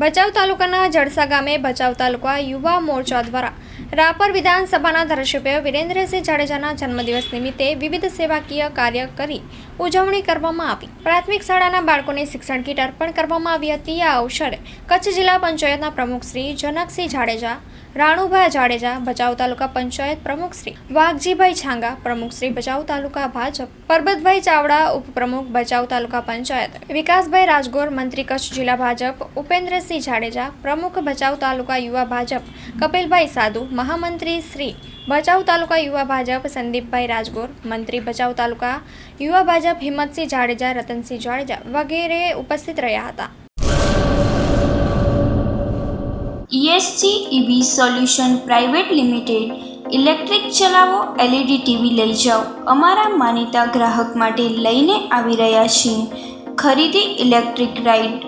ભચાઉ તાલુકાના જડસા ગામે ભચાઉ તાલુકા યુવા મોરચા દ્વારા રાપર વિધાનસભાના ધારાસભ્ય વિરેન્દ્રસિંહ જાડેજાના જન્મદિવસ નિમિત્તે વિવિધ સેવાકીય કાર્ય કરી ઉજવણી કરવામાં આવી. પ્રાથમિક શાળાના બાળકોને શિક્ષણ કીટ અર્પણ કરવામાં આવી હતી. આ અવસરે કચ્છ જિલ્લા પંચાયતના પ્રમુખ શ્રી જનકસિંહ જાડેજા, રાણુભાઈ જાડેજા, ભચાઉ તાલુકા પંચાયત પ્રમુખ શ્રી વાઘજીભાઈ છાંગા, પ્રમુખ શ્રી ભચાઉ તાલુકા ભાજપ, પરબતભાઈ ચાવડા, ઉપપ્રમુખ ભચાઉ તાલુકા પંચાયત, વિકાસભાઈ રાજગોર, મંત્રી કચ્છ જિલ્લા ભાજપ ઉપેન્દ્રસિંહ જાડેજા, પ્રમુખ ભચાઉ તાલુકા યુવા ભાજપ, કપિલભાઈ સાધુ, મહામંત્રી શ્રી ભચાઉ તાલુકા યુવા ભાજપ, સંદીપભાઈ રાજગોર, મંત્રી ભચાઉ તાલુકા યુવા ભાજપ, હિંમતસિંહ જાડેજા, રતનસિંહ જાડેજા વગેરે ઉપસ્થિત રહ્યા હતા. ESC EV solution private limited electric ચલાવો એલઈડી ટીવી લઈ જાઓ. અમારા માનીતા ગ્રાહક માટે લઈને આવી રહ્યા છીએ. ખરીદી ઇલેક્ટ્રિક રાઇડ